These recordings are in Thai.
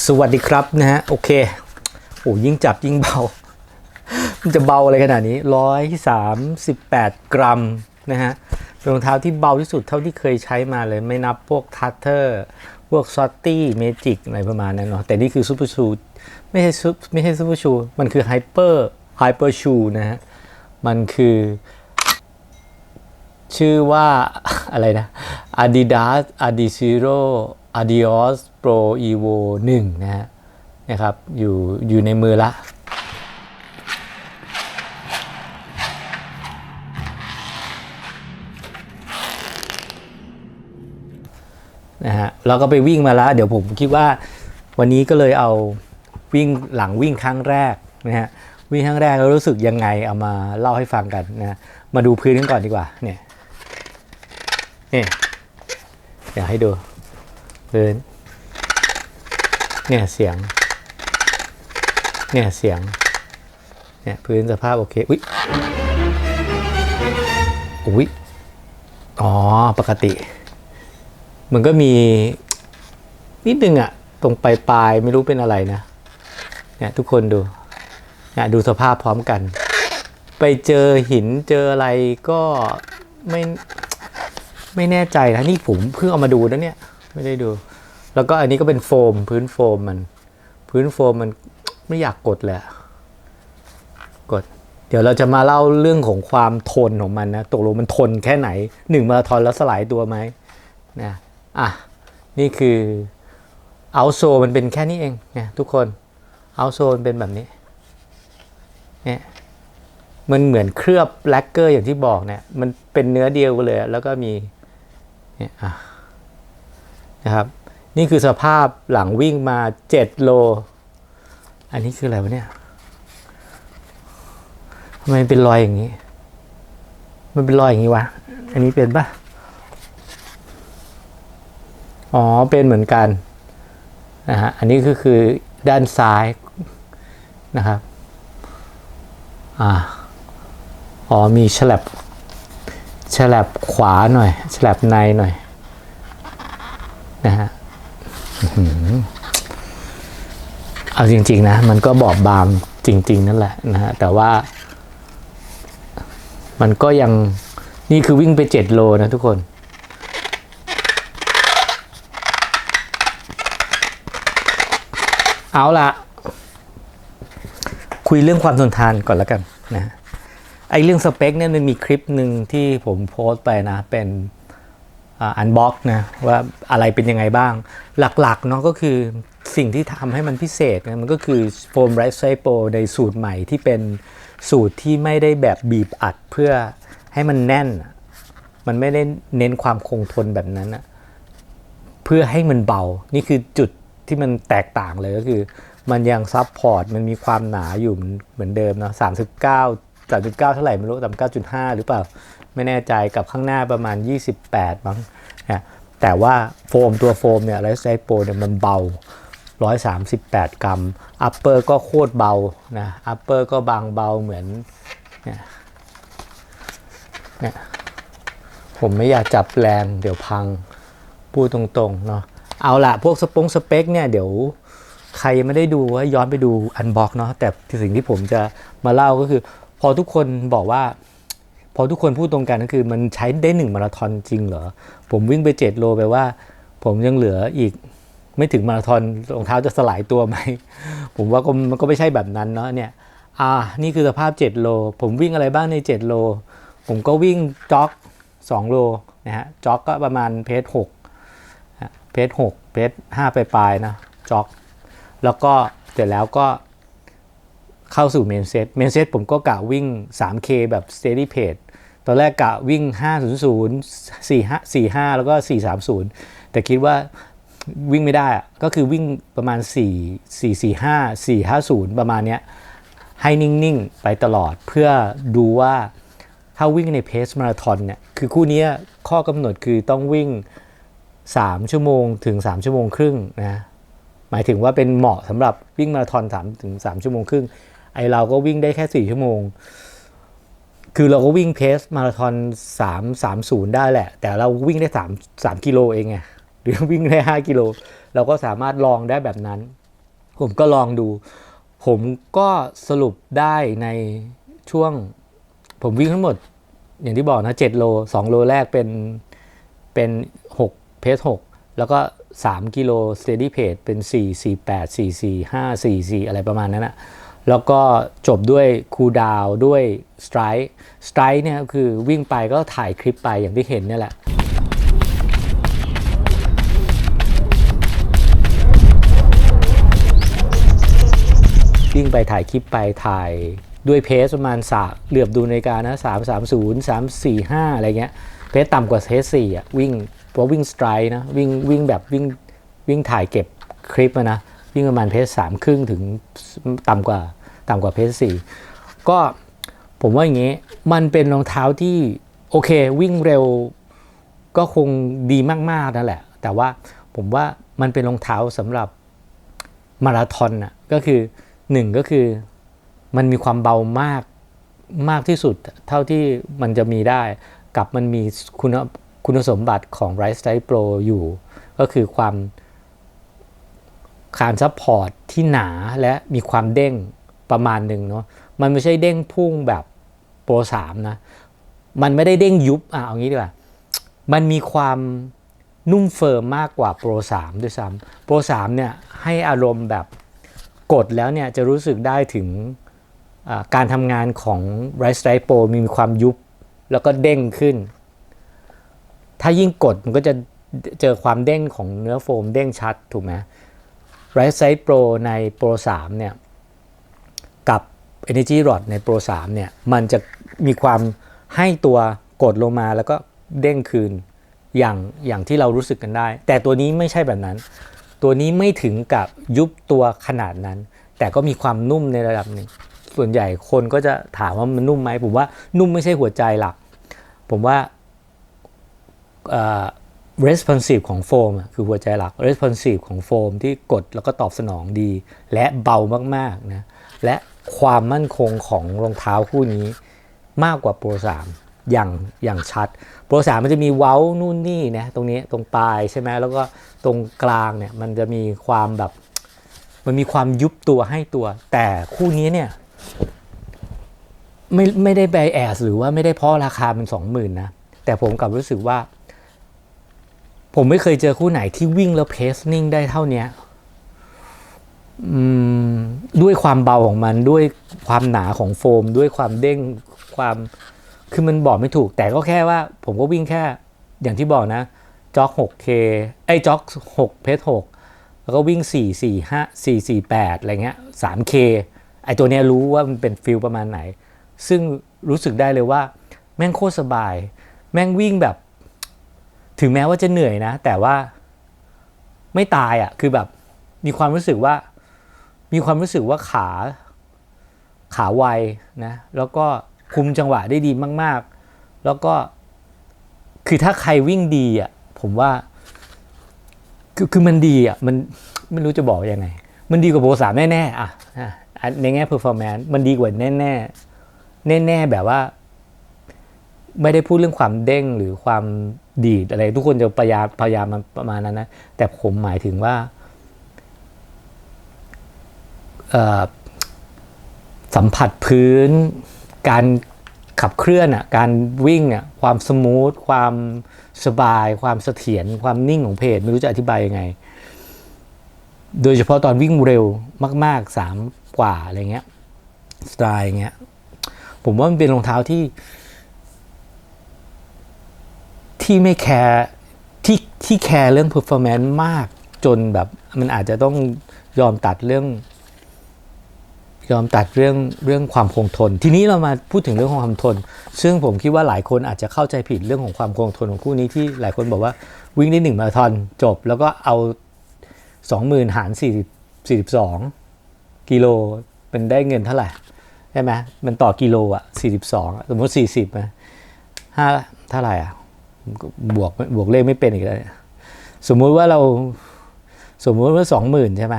สวัสดีครับนะฮะโอเคโอ้ยิ่งจับยิ่งเบา มันจะเบาอะไรขนาดนี้ร้อยสามสิบแปดกรัมนะฮะเป็นรองเท้าที่เบาที่สุดเท่าที่เคยใช้มาเลยไม่นับพวกทัตเตอร์พวกซอตตี้เมจิกอะไรประมาณนั้นเนาะแต่นี่คือซูเปอร์ชูไม่ใช่ซุปไม่ใช่ซูเปอร์ชู มันคือไฮเปอร์ไฮเปอร์ชูนะฮะมันคือ ชื่อว่าอะไรนะ Adidas Adizero Adios Pro Evo 1 นะฮะนะครับอยู่อยู่ในมือละนะฮะเราก็ไปวิ่งมาแล้ว เดี๋ยวผมคิดว่าวันนี้ก็เลยเอาวิ่งหลังวิ่งครั้งแรกนะฮะวิ่งครั้งแรกแล้วรู้สึกยังไงเอามาเล่าให้ฟังกันนะมาดูพื้นกันก่อนดีกว่าเนี่ยนี่อยากให้ดู พื้น เนี่ยเสียง เนี่ยเสียง เนี่ยพื้นสภาพโอเค อุ้ยอุ้ยอ๋อ ปกติ มันก็มีนิดนึงอะตรงปลายปลายไม่รู้เป็นอะไรนะ เนี่ยทุกคนดู เนี่ยดูสภาพพร้อมกัน ไปเจอหินเจออะไรก็ไม่ไม่แน่ใจนะนี่ผมเพิ่งเอามาดูนะเนี่ย ไม่ได้ดู แล้วก็อันนี้ก็เป็นโฟม พื้นโฟมมัน พื้นโฟมมันไม่อยากกดเละ กด เดี๋ยวเราจะมาเล่าเรื่องของความทนของมันนะตกลงมันทนแค่ไหนหนึ่งมาราธอนแล้วสลายตัวไหมนะอะนี่คือเอาโซมันเป็นแค่นี้เองเนี่ยทุกคนเอาโซมันเป็นแบบนี้เนี่ยมันเหมือนเคลือบแลกเกอร์อย่างที่บอกเนี่ยมันเป็นเนื้อเดียวกันเลยแล้วก็มีเนี่ยอะนะครับ นี่คือสภาพหลังวิ่งมา 7 โล อันนี้คืออะไรวะเนี่ยทำไมเป็นรอยอย่างนี้ มันเป็นรอยอย่างนี้วะ อันนี้เป็นปะอ๋อ เป็นเหมือนกันนะฮะ อันนี้ก็คือด้านซ้ายนะครับ อ่า อ๋อ มีฉลับฉลับขวาหน่อยฉลับในหน่อยนะฮะ เอาจริง ๆ นะ มันก็บอบบางจริง ๆ นั่นแหละนะฮะแต่ว่า มันก็ยังนี่คือวิ่งไปเจ็ดโลนะทุกคนเอาละคุยเรื่องความทนทานก่อนแล้วกันนะไอเรื่องสเปคเนี่ยมันมีคลิปหนึ่งที่ผมโพสต์ไปนะ เป็น อันบ็อกนะว่าอะไรเป็นยังไงบ้าง หลักๆเนาะก็คือสิ่งที่ทำให้มันพิเศษนะมันก็คือโฟมไรซ์ไซโปในสูตรใหม่ที่เป็นสูตรที่ไม่ได้แบบบีบอัดเพื่อให้มันแน่น มันไม่ได้เน้นความคงทนแบบนั้นอะเพื่อให้มันเบา นี่คือจุดที่มันแตกต่างเลยก็คือ มันยังซับพอร์ตมันมีความหนาอยู่เหมือนเดิมเนาะสามสิบเก้าสามสิบเก้าเท่าไหร่ไม่รู้แต่เก้าจุดห้าหรือเปล่า ไม่แน่ใจกับข้างหน้าประมาณ 28มั้งนะแต่ว่าโฟมตัวโฟมเนี่ยไลฟ์สไตล์โปรเนี่ยมันเบา 138 กรัม อัปเปอร์ก็โคตรเบานะอัปเปอร์ก็บางเบาเหมือนเนี่ยเนี่ยผมไม่อยากจับแรงเดี๋ยวพังพูดตรงๆเนาะเอาละพวกสปงสเปคเนี่ยเดี๋ยวใครไม่ได้ดูว่าย้อนไปดูอันบ็อกเนาะแต่สิ่งที่ผมจะมาเล่าก็คือ พอทุกคนบอกว่า พอทุกคนพูดตรงกันก็คือมันใช้ได้หนึ่งมาราธอนจริงเหรอ ผมวิ่งไป 7 โลไปว่า ผมยังเหลืออีกไม่ถึงมาราธอนรองเท้าจะสลายตัวไหม ผมว่ามันก็ไม่ใช่แบบนั้นเนาะเนี่ยอ่านี่คือสภาพ 7 โล ผมวิ่งอะไรบ้างใน 7 โล ผมก็วิ่งจ็อก 2 โลนะฮะจ็อกก็ประมาณเพจ6เพจหกเพจห้าปลายๆนะจ็อก แล้วก็เสร็จแล้วก็เข้าสู่เมนเซต เมนเซตผมก็กะวิ่ง 3K แบบ steady pace ตอนแรกกะวิ่ง 500 45 45 แล้วก็ 430 แต่คิดว่าวิ่งไม่ได้ก็คือวิ่งประมาณ 4 445 450 ประมาณเนี้ยให้นิ่ง ๆ ไปตลอดเพื่อดูว่าถ้าวิ่งในเพสมาราธอนเนี่ยคือคู่นี้ข้อกำหนดคือต้องวิ่ง 3 ชั่วโมงถึง 3 ชั่วโมงครึ่งนะหมายถึงว่าเป็นเหมาะสำหรับวิ่งมาราธอน3ถึง3ชั่วโมงครึ่งไอเราก็วิ่งได้แค่ 4 ชั่วโมง คือเราก็วิ่งเพสมาราธอน3 3 0 ได้แหละ แต่เราวิ่งได้ 3 3กิโลเองไงหรือวิ่งได้ 5 กิโล เราก็สามารถลองได้แบบนั้น ผมก็ลองดู ผมก็สรุปได้ในช่วง ผมวิ่งทั้งหมด อย่างที่บอกนะ 7 โล 2 โลแรกเป็นเป็น 6 เพส 6 แล้วก็ 3 กิโล steady pace เป็น 4 4 8 4 4 5 4 4 อะไรประมาณนั้นอะ แล้วก็จบด้วยคูลดาวด้วย strike strike เนี่ยคือวิ่งไปก็ถ่ายคลิปไปอย่างที่เห็นเนี่ยแหละวิ่งไปถ่ายคลิปไปถ่ายด้วยเพสประมาณสาเหลือบดูในาฬิกานะสามสามศูนย์สามสี่ห้าอะไรเงี้ย เพสต่ำกว่าเพสสี่อะวิ่งเพราะวิ่งสไตร์นะวิ่งวิ่งแบบวิ่งวิ่งถ่ายเก็บคลิปนะ วิ่งประมาณเพสสามครึ่งถึงต่ำกว่าต่ำกว่าเพสสี่ก็ผมว่าอย่างงี้มันเป็นรองเท้าที่โอเค วิ่งเร็วก็คงดีมากๆนั่นแหละ แต่ว่าผมว่ามันเป็นรองเท้าสำหรับมาราธอนน่ะก็คือหนึ่งก็คือมันมีความเบามากมากที่สุดเท่าที่มันจะมีได้ กับมันมีคุณคุณสมบัติของ Right Style Pro อยู่ ก็คือความ คานซัพพอร์ตที่หนาและมีความเด้งประมาณหนึ่งเนาะมันไม่ใช่เด้งพุ่งแบบโปร3นะ มันไม่ได้เด้งยุบอะเอางี้ดีกว่า มันมีความนุ่มเฟิร์มมากกว่าโปร3ด้วยซ้ำโปร3เนี่ยให้อารมณ์แบบกดแล้วเนี่ยจะรู้สึกได้ถึงการทำงานของ Right Strike Pro มีความยุบแล้วก็เด้งขึ้น ถ้ายิ่งกดมันก็จะเจอความเด้งของเนื้อโฟมเด้งชัดถูกไหม Right Side Pro ใน Pro 3เนี่ยกับ Energy Rod ใน Pro 3เนี่ยมันจะมีความให้ตัวกดลงมาแล้วก็เด้งคืนอย่างอย่างที่เรารู้สึกกันได้ แต่ตัวนี้ไม่ใช่แบบนั้น ตัวนี้ไม่ถึงกับยุบตัวขนาดนั้น แต่ก็มีความนุ่มในระดับหนึ่ง ส่วนใหญ่คนก็จะถามว่ามันนุ่มไหมผมว่านุ่มไม่ใช่หัวใจหลัก ผมว่า responsive ของโฟมคือหัวใจหลัก responsive ของโฟมที่กดแล้วก็ตอบสนองดี และเบามากๆนะและความมั่นคงของรองเท้าคู่นี้มากกว่าโปร3อย่างอย่างชัด โปร3มันจะมีเว้านู่นนี่นะตรงนี้ตรงปลายใช่ไหมแล้วก็ตรงกลางเนี่ยมันจะมีความแบบมันมีความยุบตัวให้ตัว แต่คู่นี้เนี่ยไม่ไม่ได้ไบแอสหรือว่าไม่ได้เพราะราคามันสองหมื่นนะแต่ผมกลับรู้สึกว่า ผมไม่เคยเจอคู่ไหนที่วิ่งแล้วเพสนิ่งได้เท่าเนี้ยด้วยความเบาของมันด้วยความหนาของโฟม ด้วยความเด้งความคือมันบอกไม่ถูก แต่ก็แค่ว่า ผมก็วิ่งแค่อย่างที่บอกนะจ็อก 6K ไอ้จ็อก 6 เพส6แล้วก็วิ่ง 4 4 5 4 4 8 อะไรเงี้ย 3K ไอ้ตัวเนี้ยรู้ว่ามันเป็นฟิลประมาณไหน ซึ่งรู้สึกได้เลยว่า แม่งโคตรสบาย แม่งวิ่งแบบ ถึงแม้ว่าจะเหนื่อยนะ แต่ว่าไม่ตายอะ่ะ คือแบบมีความรู้สึกว่า มีความรู้สึกว่าขาขาไวนะ แล้วก็คุมจังหวะได้ดีมาก ๆ แล้วก็คือถ้าใครวิ่งดีอะผมว่า คือคือมันดีอะมันไม่รู้จะบอกยังไง มันดีกว่าโปรสามแน่ๆอะอะในแง่ performance มันดีกว่าแน่ๆแน่ๆแบบว่า ไม่ได้พูดเรื่องความเด้งหรือความดีดอะไร ทุกคนจะพยายามพยายามมันประมาณนั้นนะ แต่ผมหมายถึงว่าสัมผัสพื้น การขับเคลื่อนอะการวิ่งอะความสมูท ความสบาย ความเสถียรความนิ่งของเพจไม่รู้จะอธิบายยังไง โดยเฉพาะตอนวิ่งเร็วมากๆสามกว่าอะไรเงี้ยสไตล์เงี้ยผมว่ามันเป็นรองเท้าที่ ที่ไม่แคร์ที่ที่แคร์เรื่อง performance มากจนแบบมันอาจจะต้องยอมตัดเรื่อง ยอมตัดเรื่องเรื่องความคงทน ทีนี้เรามาพูดถึงเรื่องของความทน ซึ่งผมคิดว่าหลายคนอาจจะเข้าใจผิดเรื่องของความคงทนของคู่นี้ที่หลายคนบอกว่าวิ่งได้หนึ่งมาราธอนจบ แล้วก็เอาสองหมื่นหารสี่สี่สิบสองกิโลเป็นได้เงินเท่าไหร่ใช่ไหมมันต่อกิโลอะสี่สิบสองสมมติสี่สิบนะห้าเท่าไหร่อะ บวกบวกเลขไม่เป็นอีกแล้วสมมุติว่าเราสมมุติว่าสองหมื่นใช่ไหม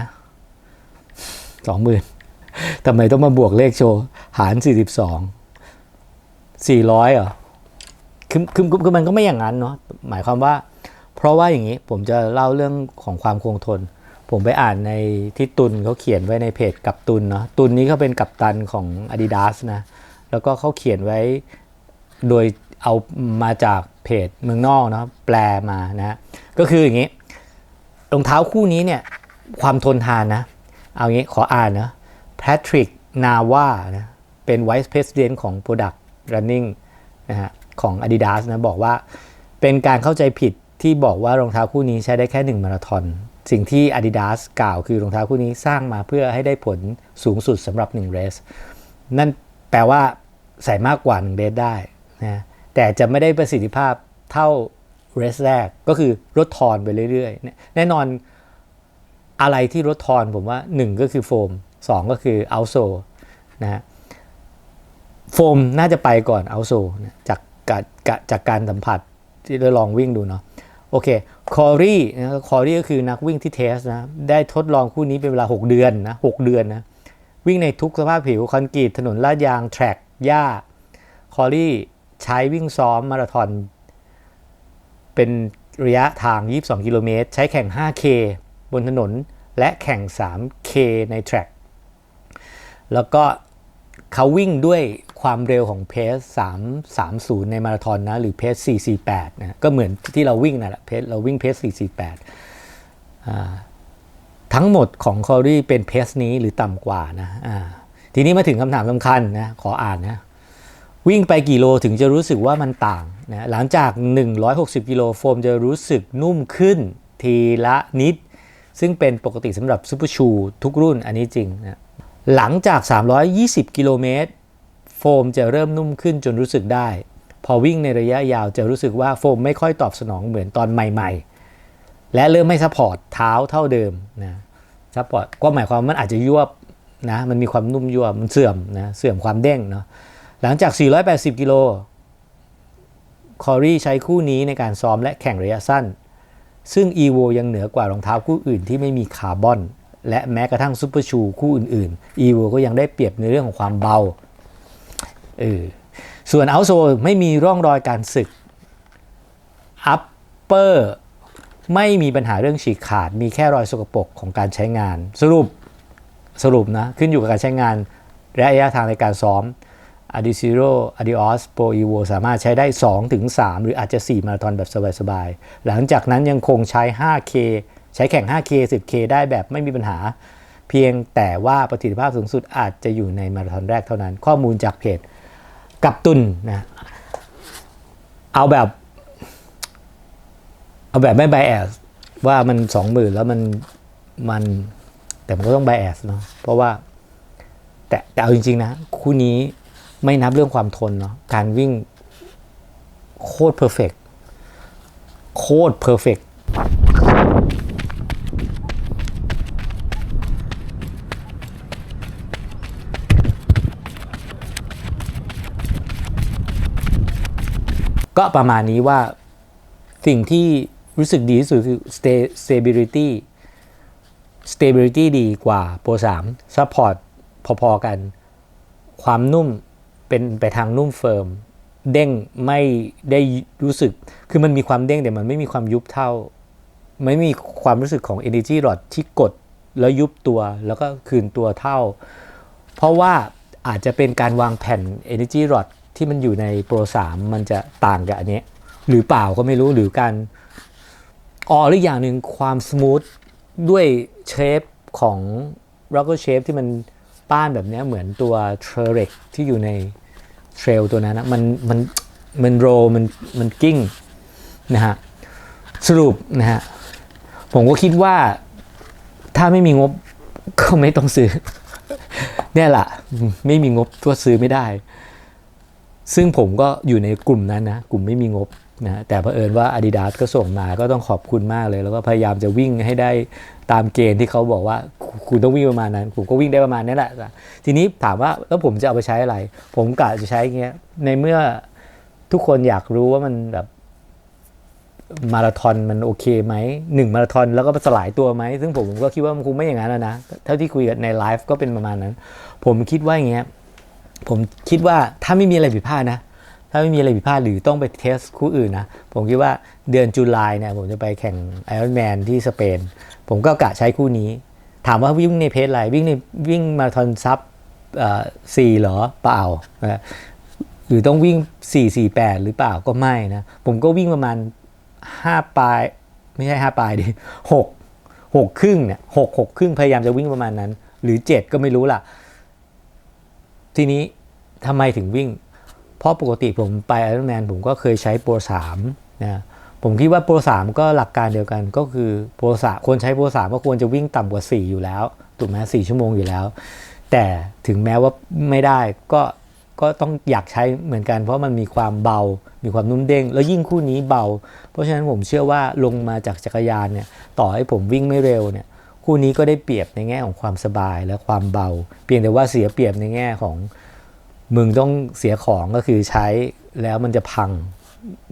สองหมื่นทำไมต้องมาบวกเลขโชว์ หารสี่สิบสองสี่ร้อยเหรอคือคือคือมันก็ไม่อย่างนั้นเนาะหมายความว่า เพราะว่าอย่างนี้ผมจะเล่าเรื่องของความคงทนผผมไปอ่านในที่ตุนเขาเขียนไว้ในเพจกับตุนเนาะตุนนี้เขาเป็นกัปตันของ Adidas นะแล้วก็เขาเขียนไว้โดยเอามาจาก เพจเมืองนอกเนาะแปลมานะก็คืออย่างนี้รองเท้าคู่นี้เนี่ยความทนทานนะ เอางี้ขออ่านนะ Patrick Nawa นะเป็น Vice President ของ Product Running นะฮะของ Adidas นะบอกว่าเป็นการเข้าใจผิดที่บอกว่ารองเท้าคู่นี้ใช้ได้แค่ 1 มาราธอน สิ่งที่ Adidas กล่าวคือรองเท้าคู่นี้สร้างมาเพื่อให้ได้ผลสูงสุดสำหรับ1เรส นั่นแปลว่าใส่มากกว่า1เรสได้นะ แต่จะไม่ได้ประสิทธิภาพเท่าเรสแรกก็คือลดทอนไปเรื่อยๆ แน่นอนอะไรที่ลดทอนผมว่า 1 ก็คือโฟม 2 ก็คือเอาโซนะฮะโฟมน่าจะไปก่อนเอาโซจากการจากการสัมผัสที่เราลองวิ่งดูเนาะโอเคคอรี่นะคอรี่ก็คือนักวิ่งที่เทสนะได้ทดลองคู่นี้เป็นเวลา 6 เดือนนะ6เดือนนะวิ่งในทุกสภาพผิวคอนกรีตถนนลาดยาง แทร็กหญ้าคอรี่ ใช้วิ่งซ้อมมาราธอนเป็นระยะทาง 22 กิโลเมตร ใช้แข่ง 5K บนถนน และแข่ง 3K ในแทร็ก แล้วก็เขาวิ่งด้วยความเร็วของเพส330 ในมาราธอนนะ หรือเพส448 นะ ก็เหมือนที่เราวิ่งนั่นแหละเพสเราวิ่งเพส448 ทั้งหมดของคอรี่เป็นเพสนี้หรือต่ำกว่านะ ทีนี้มาถึงคำถามสำคัญนะ ขออ่านนะ วิ่งไปกี่โลถึงจะรู้สึกว่ามันต่างนะหลังจาก 160 กิโลโฟมจะรู้สึกนุ่มขึ้นทีละนิด ซึ่งเป็นปกติสำหรับซูเปอร์ชูทุกรุ่นอันนี้จริงนะหลังจาก 320 กิโลเมตรโฟมจะเริ่มนุ่มขึ้นจนรู้สึกได้ พอวิ่งในระยะยาวจะรู้สึกว่าโฟมไม่ค่อยตอบสนองเหมือนตอนใหม่ ๆ และเริ่มไม่ซัพพอร์ตเท้าเท่าเดิมนะซัพพอร์ตก็หมายความว่ามันอาจจะยวบนะมันมีความนุ่มยวบมันเสื่อมนะเสื่อมความเด้งเนาะ หลังจาก 480 กิโล คอรี่ใช้คู่นี้ในการซ้อมและแข่งระยะสั้น ซึ่ง EVO ยังเหนือกว่ารองเท้าคู่อื่นที่ไม่มีคาร์บอน และแม้กระทั่งซูเปอร์ชูคู่อื่นๆ EVO ก็ยังได้เปรียบในเรื่องของความเบาเออส่วนเอาโซไม่มีร่องรอยการสึก Upper ไม่มีปัญหาเรื่องฉีกขาด มีแค่รอยสกปรกของการใช้งาน สรุปสรุปนะ ขึ้นอยู่กับการใช้งาน และระยะทางในการซ้อม a d i z e r o Adios Pro Evo สามารถใช้ได้ 2-3 หรืออาจจะ 4 มาราธอนแบบสบายๆ หลังจากนั้นยังคงใช้ 5K ใช้แข่ง 5K 10K ได้แบบไม่มีปัญหา เพียงแต่ว่าประสิทธิภาพสูงสุดอาจจะอยู่ในมาราธอนแรกเท่านั้น ข้อมูลจากเพจกับตุนนะเอาแบบ เอาแบบไม่ไบแอสว่ามันสองหมื่นแล้วมันมันแต่มันก็ต้องไบแอสเนาะเพราะว่า แต่แต่เอาจริง ๆ นะ คู่นี้ ไม่นับเรื่องความทนเนาะการวิ่งโคตรเพอร์เฟกโคตรเพอร์เฟกก็ประมาณนี้ว่าสิ่งที่รู้สึกดีที่สุดคือ stay- stability stability ดีกว่า Pro 3 support พอ ๆ กัน ความนุ่ม เป็นไปทางนุ่มเฟิร์มเด้งไม่ได้รู้สึก คือมันมีความเด้งแต่มันไม่มีความยุบเท่า ไม่มีความรู้สึกของ energy rod ที่กดแล้วยุบตัวแล้วก็คืนตัวเท่า เพราะว่าอาจจะเป็นการวางแผ่น energy rod ที่มันอยู่ใน Pro 3มันจะต่างกับอันนี้ หรือเปล่าก็ไม่รู้หรือการอ๋อหรืออย่างหนึ่งความส o t h ด้วยเชฟของ rocker shape ที่มันป้านแบบนี้เหมือนตัว t r e r e x ที่อยู่ใน เทรลตัวนั้นนะมันมันมันโรมันมันกิ้งนะฮะสรุปนะฮะผมก็คิดว่าถ้าไม่มีงบก็ไม่ต้องซื้อเนี่ยแหละไม่มีงบก็ซื้อไม่ได้ ซึ่งผมก็อยู่ในกลุ่มนั้นนะ กลุ่มไม่มีงบ นะแต่เผอิญว่า Adidas ก็ส่งมาก็ต้องขอบคุณมากเลย แล้วก็พยายามจะวิ่งให้ได้ตามเกณฑ์ที่เขาบอกว่าคุณต้องวิ่งประมาณนั้น ผมก็วิ่งได้ประมาณนี้แหละ ทีนี้ถามว่าแล้วผมจะเอาไปใช้อะไร ผมกะจะใช่เงี้ยในเมื่อทุกคนอยากรู้ว่ามันแบบมาราธอนมันโอเคไหมหนึ่งมาราธอนแล้วก็สลายตัวไหม ซึ่งผมก็คิดว่ามันคงไม่อย่างนั้นแล้วนะ เท่าที่คุยกันในไลฟ์ก็เป็นประมาณนั้น ผมคิดว่าอย่างเงี้ยผมคิดว่าถ้าไม่มีอะไรผิดพลาดนะ ถ้าไม่มีอะไรผิดพลาดหรือต้องไปเทสคู่อื่นนะ ผมคิดว่าเดือนจุลายเนี่ยผมจะไปแข่งไอรอนแมนที่สเปน ผมก็กะใช้คู่นี้ ถามว่าวิ่งในเพจอะไรวิ่งในวิ่งมาราธอนซับสี่เหรอเปล่านะหรือต้องวิ่ง 4 4 8 หรือเปล่าก็ไม่นะ ผมก็วิ่งประมาณ 5 ปลาย ไม่ใช่ 5 ปลายดิ6 6 ครึ่งเนี่ย6 6 ครึ่งพยายามจะวิ่งประมาณนั้น หรือ 7 ก็ไม่รู้ล่ะ ทีนี้ทำไมถึงวิ่ง เพราะปกติผมไปไอรอนแมนผมก็เคยใช้โปร3นะผมคิดว่าโปร3ก็หลักการเดียวกันก็คือโปรสามคนใช้โปร3ก็ควรจะวิ่งต่ำกว่า 4 อยู่แล้วถูกไหมสี่ชั่วโมงอยู่แล้ว แต่ถึงแม้ว่าไม่ได้ก็ก็ต้องอยากใช้เหมือนกัน เพราะมันมีความเบา มีความนุ่มเด้ง แล้วยิ่งคู่นี้เบา เพราะฉะนั้นผมเชื่อว่าลงมาจากจักรยานเนี่ยต่อให้ผมวิ่งไม่เร็วเนี่ยคู่นี้ก็ได้เปรียบในแง่ของความสบายและความเบา เพียงแต่ว่าเสียเปรียบในแง่ของ มึงต้องเสียของก็คือใช้แล้วมันจะพัง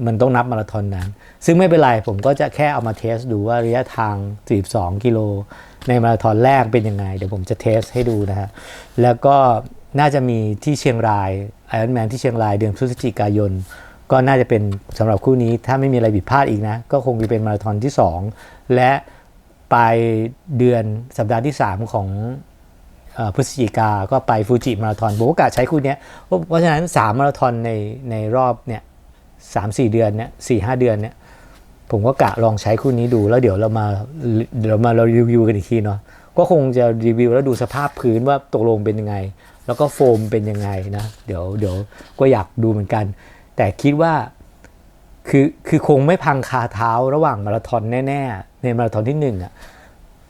มันต้องนับมาราธอนนั้น ซึ่งไม่เป็นไร ผมก็จะแค่เอามาเทสดูว่าระยะทาง 42 กิโล ในมาราธอนแรกเป็นยังไง เดี๋ยวผมจะเทสให้ดูนะฮะ แล้วก็น่าจะมีที่เชียงรายไอรอนแมนที่เชียงรายเดือนพฤศจิกายน ก็น่าจะเป็นสำหรับคู่นี้ถ้าไม่มีอะไรผิดพลาดอีกนะ ก็คงจะเป็นมาราธอนที่ 2 และปลายเดือนสัปดาห์ที่ 3 ของ พฤศจิกาก็ไปฟูจิมาราธอนผมก็กะใช้คู่นี้เพราะฉะนั้น 3 มาราธอนในในรอบเนี่ยสามสี่เดือนเนี่ยสี่ห้าเดือนเนี่ยผมก็กะลองใช้คู่นี้ดูแล้วเดี๋ยวเรามาเดี๋ยวมาเรารีวิวกันอีกทีเนาะก็คงจะรีวิวแล้วดูสภาพพื้นว่าตกลงเป็นยังไง แล้วก็โฟมเป็นยังไงนะเดี๋ยวเดี๋ยวก็อยากดูเหมือนกัน แต่คิดว่าคือคือคงไม่พังคาเท้าระหว่างมาราธอนแน่ ๆ ในมาราธอนที่หนึ่งอะ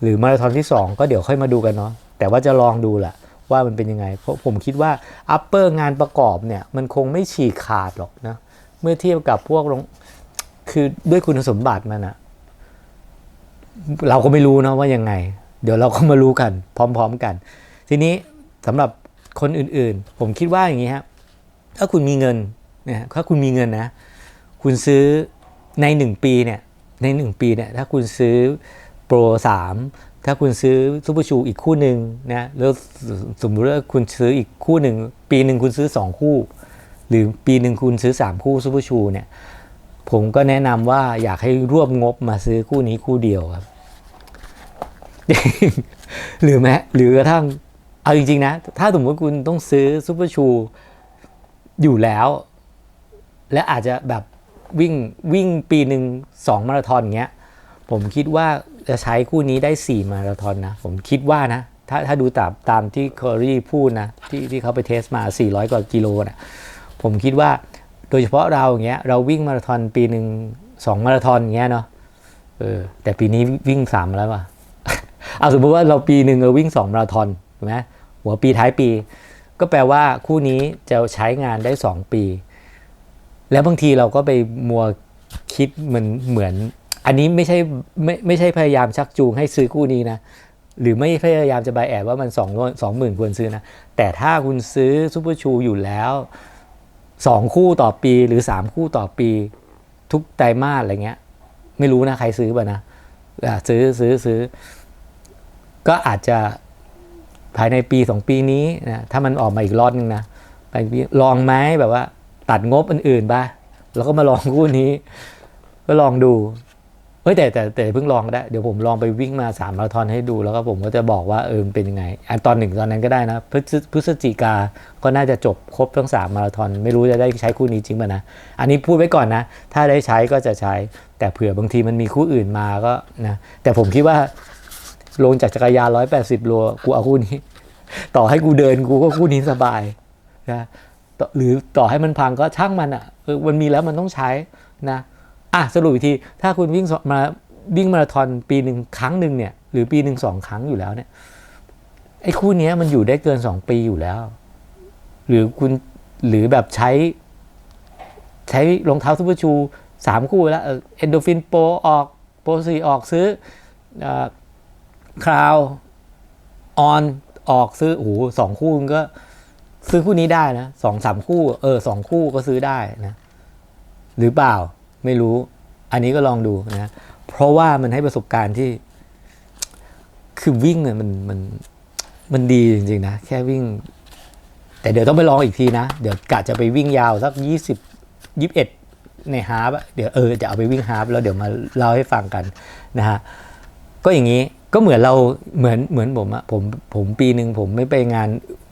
หรือมาราธอนที่ 2 ก็เดี๋ยวค่อยมาดูกันเนาะ แต่ว่าจะลองดูแหละว่ามันเป็นยังไง เพราะผมคิดว่าอัปเปอร์งานประกอบเนี่ยมันคงไม่ฉีกขาดหรอกนะ เมื่อเทียบกับพวกโรงคือด้วยคุณสมบัติมันอะเราก็ไม่รู้นะว่ายังไง เดี๋ยวเราก็มารู้กันพร้อม ๆกัน ทีนี้สำหรับคนอื่นๆ ผมคิดว่าอย่างนี้ครับถ้าคุณมีเงินเนี่ยถ้าคุณมีเงินนะ คุณซื้อใน 1 ปีเนี่ยใน 1 ปีเนี่ยถ้าคุณซื้อโปร3 ถ้าคุณซื้อซูเปอร์ชูอีกคู่หนึ่งนะแล้วสมมติว่าคุณซื้ออีกคู่หนึ่งปีหนึ่งคุณซื้อ 2 คู่ หรือปีหนึ่งคุณซื้อ 3 คู่ซูเปอร์ชูเนี่ยผมก็แนะนำว่าอยากให้รวบงบมาซื้อคู่นี้คู่เดียวครับ หรือแม้หรือกระทั่งเอาจริง ๆ นะ ถ้าสมมติคุณต้องซื้อซูเปอร์ชูอยู่แล้ว และอาจจะแบบวิ่งวิ่งปีหนึ่งสองมาราธอนเงี้ย ผมคิดว่า จะใช้คู่นี้ได้ 4 มาราธอนนะ ผมคิดว่านะ ถ้าถ้าดูตามตามที่คอรี่พูดนะ ที่ที่เขาไปเทสมา 400 กว่ากิโลนะผมคิดว่าโดยเฉพาะเราอย่างเงี้ยเราวิ่งมาราธอนปีหนึ่งสองมาราธอนอย่างเงี้ยเนาะเออแต่ปีนี้วิ่งสามแล้วว่ะเอาสมมติว่าเราปีหนึ่งเราวิ่งสองมาราธอนถูกไหมหัวปีท้ายปี ก็แปลว่าคู่นี้จะใช้งานได้2ปี แล้วบางทีเราก็ไปมัวคิดเหมือนเหมือน อันนี้ไม่ใช่ไม่ไม่ใช่พยายามชักจูงให้ซื้อคู่นี้นะ หรือไม่พยายามจะบายแอบว่ามันสองสองหมื่นควรซื้อนะ แต่ถ้าคุณซื้อซูเปอร์ชูอยู่แล้วสองคู่ต่อปีหรือสามคู่ต่อปี ทุกไตรมาสอะไรเงี้ย ไม่รู้นะ ใครซื้อป่ะนะอะซื้อซื้อซื้อ ก็อาจจะภายในปีสองปีนี้นะถ้ามันออกมาอีกรอบนึงนะไปลองไหมแบบว่า ตัดงบอื่นๆไปแล้วก็มาลองคู่นี้ ก็ลองดู เฮ้ยแต่แต่แต่เพิ่งลองก็ได้ เดี๋ยวผมลองไปวิ่งมาสามมาราธอนให้ดูแล้วก็ผมก็จะบอกว่าเออเป็นยังไงอันตอนหนึ่งตอนนั้นก็ได้นะพฤศพฤศจิกาก็น่าจะจบครบทั้งสามมาราธอนไม่รู้จะได้ใช้คู่นี้จริงป่ะนะ อันนี้พูดไว้ก่อนนะ ถ้าได้ใช้ก็จะใช้ แต่เผื่อบางทีมันมีคู่อื่นมาก็นะแต่ผมคิดว่าลงจากจักรยานร้อยแปดสิบโลกูเอาคู่นี้ ต่อให้กูเดินกูก็คู่นี้สบายนะต่อหรือต่อให้มันพังก็ช่างมันอะเออมันมีแล้วมันต้องใช้นะ อะสรุปอีกที ถ้าคุณวิ่งมาวิ่งมาราธอนปีหนึ่งครั้งหนึ่งเนี่ยหรือปีหนึ่งสองครั้งอยู่แล้วเนี่ยไอ้คู่นี้มันอยู่ได้เกินสองปีอยู่แล้ว หรือคุณหรือแบบใช้ ใช้รองเท้าซูเปอร์ชูสามคู่แล้วเอนโดฟินโปรออกโปรสี่ออกซื้ออคราวออนออกซื้อโอ้โหสองคู่ก็ซื้อคู่นี้ได้นะสองสามคู่ เออสองคู่ก็ซื้อได้นะ หรือเปล่า ไม่รู้ อันนี้ก็ลองดูนะเพราะว่ามันให้ประสบการณ์ที่ คือวิ่งเนี่ยมันมันมันดีจริงๆนะแค่วิ่ง แต่เดี๋ยวต้องไปลองอีกทีนะ เดี๋ยวกะจะไปวิ่งยาวสักยี่สิบยี่สิบเอ็ดในฮาร์ปเดี๋ยวเออจะเอาไปวิ่งฮาร์ปแล้วเดี๋ยวมาเล่าให้ฟังกันนะฮะก็อย่างนี้ก็เหมือนเราเหมือนเหมือนผมอะผมผมปีหนึ่งผมไม่ไปงาน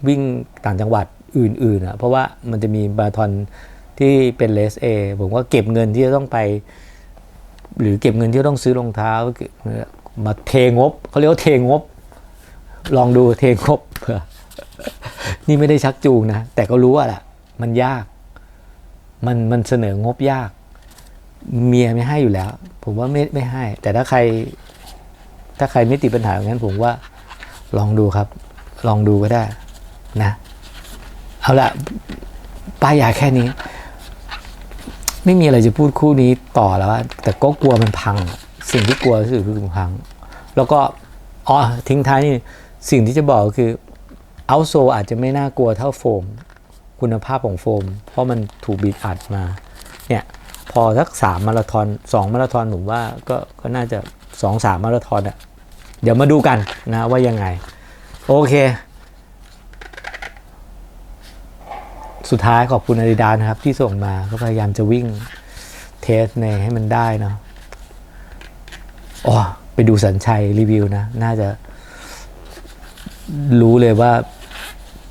วิ่งต่างจังหวัดอื่นๆอะเพราะว่ามันจะมีมาราธอน ที่เป็นเลสเอผมก็เก็บเงินที่จะต้องไป หรือเก็บเงินที่ต้องซื้อรองเท้ามาเทงบเขาเรียกว่าเทงบ ลองดูเทงบเผื่อนี่ไม่ได้ชักจูงนะ แต่ก็รู้ว่าแหละมันยาก มันมันเสนองบยาก เมียไม่ให้อยู่แล้ว ผมว่าไม่ไม่ให้ แต่ถ้าใคร ถ้าใครไม่ติดปัญหาอย่างนั้น ผมว่าลองดูครับ ลองดูก็ได้นะ เอาละป้ายยาแค่นี้ ไม่มีอะไรจะพูดคู่นี้ต่อแล้วอะแต่ก็กลัวมันพัง สิ่งที่กลัวที่สุดคือมันพัง แล้วก็อ๋อทิ้งท้ายนี่สิ่งที่จะบอกก็คือเอาโซอาจจะไม่น่ากลัวเท่าโฟม คุณภาพของโฟม เพราะมันถูกบีบอัดมาเนี่ยพอสักสามมาราธอนสองมาราธอนผมว่าก็ก็น่าจะสองสามมาราธอนอะเดี๋ยวมาดูกันนะว่ายังไง โอเค สุดท้ายขอบคุณอาดิดานะครับ ที่ส่งมาก็พยายามจะวิ่งเทสในให้มันได้เนาะอ๋อไปดูสัญชัยรีวิวนะ น่าจะรู้เลยว่า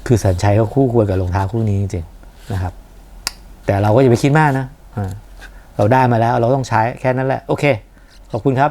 คือสัญชัยเขาคู่ควรกับรองเท้าคู่นี้จริงๆนะครับ แต่เราก็อย่าไปคิดมากนะ เราได้มาแล้วเราต้องใช้แค่นั้นแหละ โอเค ขอบคุณครับ